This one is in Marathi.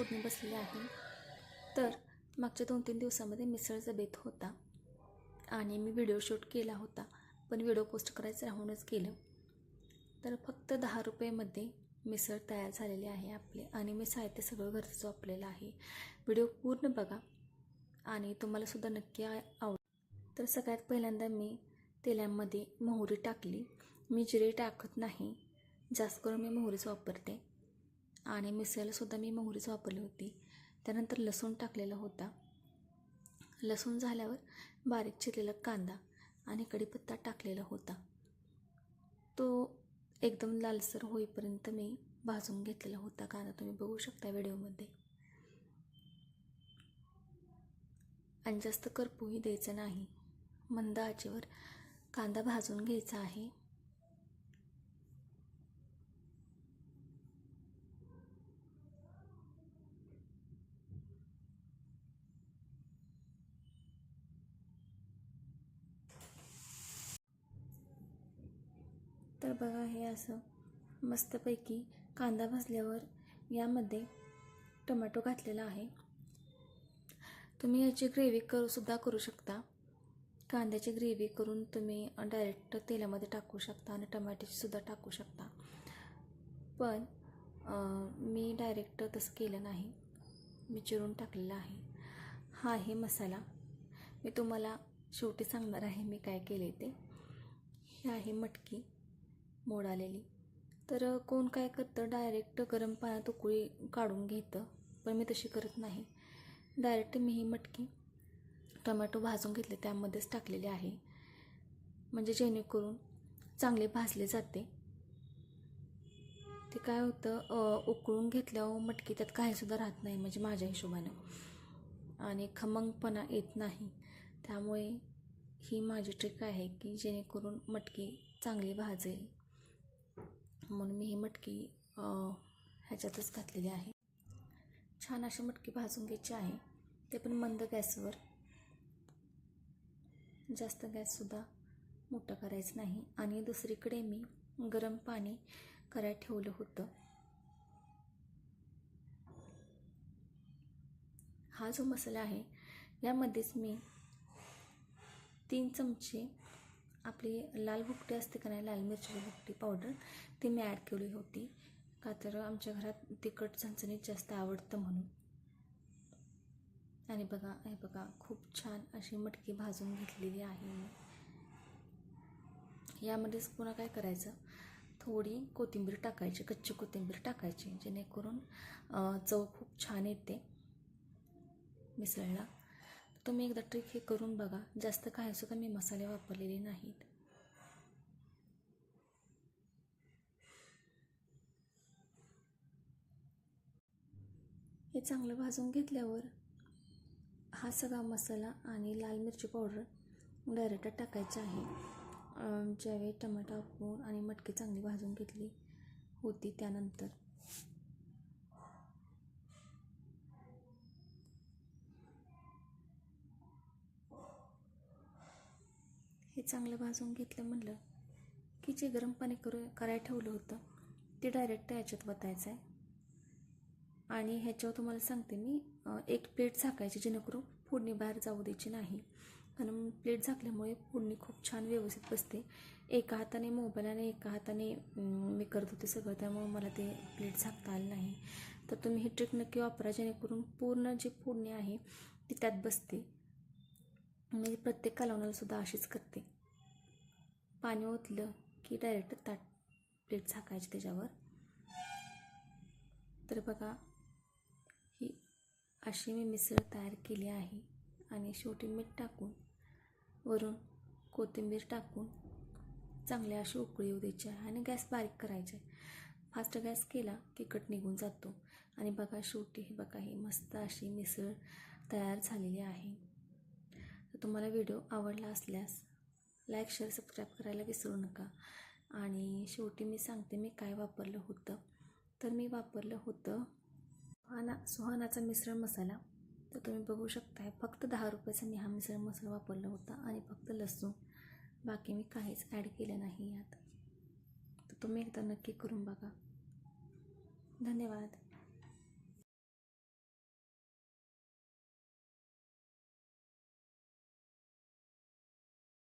फोडणी बसलेली आहे. तर मागच्या दोन तीन दिवसामध्ये मिसळचा बेत होता आणि मी व्हिडिओ शूट केला होता पण व्हिडिओ पोस्ट करायचं राहूनच गेलं. तर फक्त दहा रुपयेमध्ये मिसळ तयार झालेली आहे आपले आणि मी साहित्य सगळं घरचं वापरलेलं आहे. व्हिडिओ पूर्ण बघा आणि तुम्हालासुद्धा नक्की आवड तर सगळ्यात पहिल्यांदा मी तेलामध्ये मोहरी टाकली. मी जिरे टाकत नाही जास्त करून मी मोहरीच वापरते. आणि मिसळलासुद्धा मी मोहरीच वापरली होती. त्यानंतर लसूण टाकलेला होता. लसूण झाल्यावर बारीक चिरलेला कांदा आणि कढीपत्ता टाकलेला होता. तो एकदम लालसर होईपर्यंत मी भाजून घेतलेला होता. कांदा तुम्ही बघू शकता व्हिडिओमध्ये. आणि जास्त करपूही द्यायचं नाही. मंद आचेवर कांदा भाजून घ्यायचा आहे. तर बघा हे असं मस्तपैकी कांदा भाजल्यावर यामध्ये टोमॅटो घातलेला आहे. तुम्ही याची ग्रेव्ही करूसुद्धा करू शकता. कांद्याची ग्रेव्ही करून तुम्ही डायरेक्ट तेलामध्ये टाकू शकता आणि टमाट्याचीसुद्धा टाकू शकता. पण मी डायरेक्ट तसं केलं नाही. मी चिरून टाकलेलं आहे. हा आहे मसाला. मी तुम्हाला शेवटी सांगणार आहे मी काय केले ते. हे आहे मटकी. मोड आलेली तर कोण काय करतं डायरेक्ट गरम पाण्यात उकळी काढून घेतं पण मी तशी करत नाही. डायरेक्ट मी ही मटकी टोमॅटो भाजून घेतले त्यामध्येच टाकलेले आहे. म्हणजे जेणेकरून चांगले भाजले जाते. ते काय होतं उकळून घेतल्यावर मटकी त्यात काहीसुद्धा राहत नाही म्हणजे माझ्या हिशोबानं. आणि खमंगपणा येत नाही. त्यामुळे ही माझी ट्रिक आहे की जेणेकरून मटकी चांगली भाजेल. म्हणून मी ही मटकी ह्याच्यातच घातलेली आहे. छान अशी मटकी भाजून घ्यायची आहे. ते पण मंद गॅसवर. जास्त गॅससुद्धा मोठा करायचं नाही. आणि दुसरीकडे मी गरम पाणी करायला ठेवलं होतं. हा जो मसाला आहे यामध्येच मी तीन चमचे आपली लाल भुकटी असते का नाही लाल मिरची भुकटी पावडर ती मी ॲड केली होती. का तर आमच्या घरात तिखट चणचणीत जास्त आवडतं म्हणून. आणि बघा हे बघा खूप छान अशी मटकी भाजून घेतलेली आहे मी. यामध्येच पुन्हा काय करायचं? थोडी कोथिंबीर टाकायची कच्ची कोथिंबीर टाकायची जेणेकरून चव खूप छान येते. मिसळला. तुम्ही एकदा ट्रिक हे करून बघा. जास्त काय सुद्धा मी मसाले वापरलेले नाहीत. हे चांगलं भाजून घेतल्यावर हा सगळा मसाला आणि लाल मिरची पावडर डायरेक्ट टाकायचा आहे. ज्यावेळी टमाटा आणि मटकी चांगली भाजून घेतली होती त्यानंतर. चांगलं भाजून घेतलं म्हणलं की जे गरम पाणी करू करायला ठेवलं होतं ते डायरेक्ट याच्यात वतायचं आहे आणि ह्याच्यावर तुम्हाला सांगते मी एक प्लेट झाकायची जेणेकरून फोडणी बाहेर जाऊ द्यायची नाही. कारण प्लेट झाकल्यामुळे फोडणी खूप छान व्यवस्थित बसते. एका हाताने मोबाईल आणि एका हाताने मी करत होते सगळं त्यामुळे मला ते प्लेट झाकता आलं नाही. तर तुम्ही ही ट्रिक नक्की वापरा जेणेकरून पूर्ण जी फोडणी आहे ती त्यात बसते. म्हणजे प्रत्येक कालवणाला सुद्धा अशीच करते. पाणी ओतलं की डायरेक्ट ताट प्लेट झाकायची त्याच्यावर. तर बघा ही अशी मी मिसळ तयार केली आहे आणि शेवटी मीठ टाकून वरून कोथिंबीर टाकून चांगली अशी उकळी येऊ द्यायची आहे आणि गॅस बारीक करायचा आहे. फास्ट गॅस केला की कट निघून जातो. आणि बघा शेवटी ही बघा ही मस्त अशी मिसळ तयार झालेली आहे. तर तुम्हाला व्हिडिओ आवडला असल्यास लाईक शेअर सबस्क्राईब करायला विसरू नका. आणि शेवटी मी सांगते मी काय वापरलं होतं. तर मी वापरलं होतं सुहाना सुहानाचा मिसळ मसाला. तर तुम्ही बघू शकताय फक्त दहा रुपयाचा मी हा मिसळ मसाला वापरला होता आणि फक्त लसूण. बाकी मी काहीच ॲड केलं नाही यात. तर तुम्ही एकदा नक्की करून बघा. धन्यवाद.